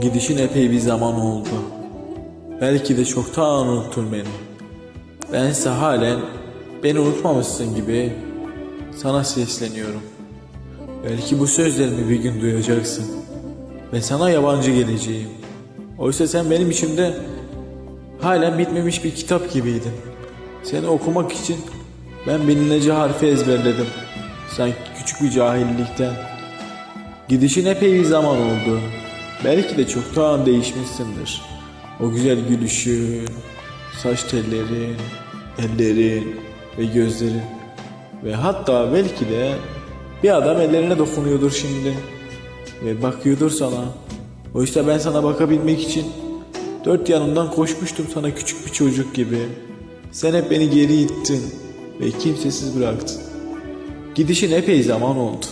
Gidişin epey bir zaman oldu. Belki de çoktan unuttun beni. Bense halen beni unutmamışsın gibi sana sesleniyorum. Belki bu sözlerimi bir gün duyacaksın. Ve sana yabancı geleceğim. Oysa sen benim içimde halen bitmemiş bir kitap gibiydin. Seni okumak için ben binlerce harfi ezberledim. Sanki küçük bir cahillikten. Gidişin epey bir zaman oldu. Belki de çoktan değişmişsindir. O güzel gülüşün, saç tellerin, ellerin ve gözlerin. Ve hatta belki de bir adam ellerine dokunuyordur şimdi. Ve bakıyordur sana. Oysa ben sana bakabilmek için dört yanımdan koşmuştum sana küçük bir çocuk gibi. Sen hep beni geri ittin ve kimsesiz bıraktın. Gidişin epey zaman oldu.